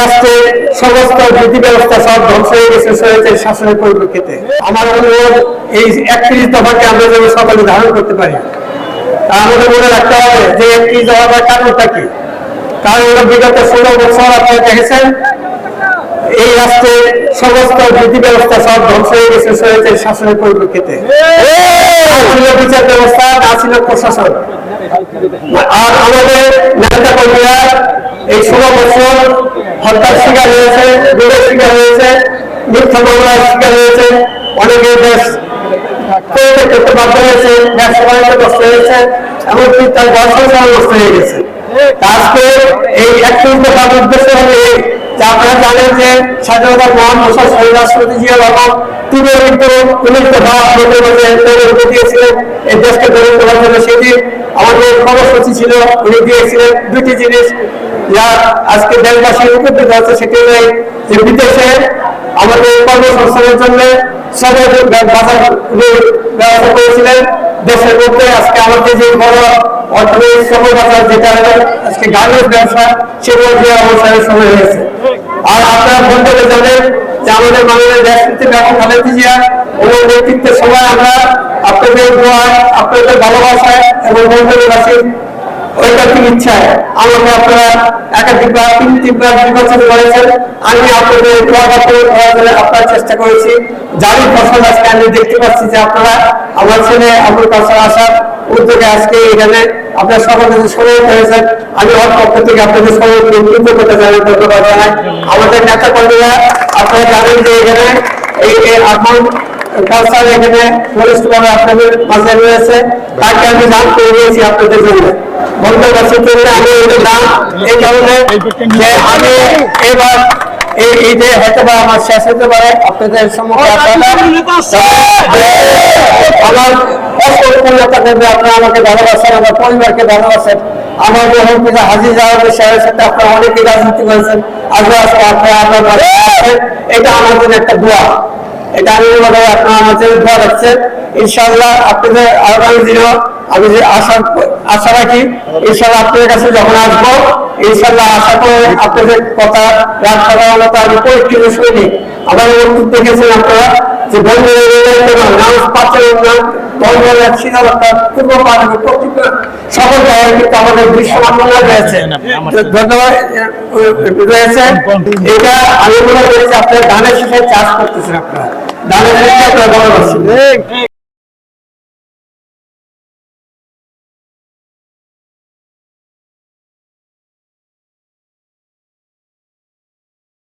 রাষ্ট্রের সমস্ত নীতি ব্যবস্থা সব ধ্বংস হয়ে গেছে স্বৈরাচারী শাসনের পরিপ্রেক্ষিতে। আমার অনুরোধ, এই একত্রিশ দফাকে আমরা যেন ধারণ করতে পারি। তা আমাদের মনে রাখতে হবে যে একত্রিশ কারণটা কি? কারণ বিগত ষোলো বছর এই রাষ্ট্রের সমস্ত নীতি ব্যবস্থা সব ধ্বংস হয়ে গেছে স্বৈরাচারী শাসনের পরিপ্রেক্ষিতে। বিচার ব্যবস্থা না ছিল প্রশাসন। আর আমাদের নেতা কর্মীরা এই ষোলো বছর হত্যার শিকার হয়েছে গুণের শিকার হয়েছে, মিথ্যা মামলার শিকার হয়েছে, অনেকে দেশ করতে বাধ্য হয়েছে ব্যবসা বাণিজ্য নষ্ট হয়েছে, এমনকি তার গণসংখ্যা নষ্ট হয়ে গেছে। আজকে এই একত্রিশ দফার উদ্দেশ্য হলে যে আপনারা জানেন যে স্বাধীনতার মহান মোশার শহীদ রাষ্ট্রপতি জিয়া রহমান তিনি কিন্তু উনিশ দফা লোকের দিয়েছিলেন এই দেশকে গড়ে তোলার জন্য সেদিন আমাদের ছিল, উনি দুটি জিনিস। যা আজকে দেশবাসী উপকৃত হচ্ছে সেটি বিদেশে আমাদের কর্মসংস্থানের জন্য সবাই ব্যবস্থা করেছিলেন। দেশের মধ্যে আজকে আমাদের যে বড় অর্থনৈতিক যেটা আজকে গার্মেন্টস ব্যবসা সেগুলো যে অবস্থায় সময় হয়েছে। আর আপনারা বলতে জানেন আমাদের মাননীয় দেশনীতি ব্যাপক খালেদা জিয়া, ওনার নেতৃত্বের সময় আমরা আপনাদের দোয়ায় আপনাদের ভালোবাসায় এবং বন্ধুবাসীর আপনারা আমি আপনার চেষ্টা করেছি। ফসল আমি দেখতে পাচ্ছি যে আপনারা, আমার ছেলে আজকে আপনার কিছু আমি আমাদের নেতা কর্মীরা আপনারা জানেন যে এখানে এই এখন কালচার এখানে বলিষ্ঠভাবে আপনাদের মাঝে রয়েছে। তাকে আমি নাম করে দিয়েছি আপনাদের জন্য। বন্ধুবাসীর জন্য আমি এই নাম এই কারণে যে আমি এবার এই যে হয়তো বা আমার শেষ হতে পারে। আপনাদের সম্মুখে আপনারা আমার আমাকে আমার আমার হাজির সাথে আপনারা আজকে আপনারা এটা আমার জন্য একটা এটা আমি আমার রাখছেন। ইনশাআল্লাহ আপনাদের আমি যে আশা আশা রাখি কাছে যখন আসব, ইনশাআল্লাহ আশা করে আপনাদের কথা আমি পরীক্ষিত শুনি বক্তব্য দেখেছেন আপনারা যে বন্ধু নামাজ না পূর্ব সকল জায়গায় কিন্তু আমাদের বিশ্ব মামলা রয়েছে। ধন্যবাদ রয়েছে। এটা আমি মনে করি যে আপনার ধানের শেষে চাষ করতেছেন আপনারা। ধানের শেষে আপনারা ভালোবাসেন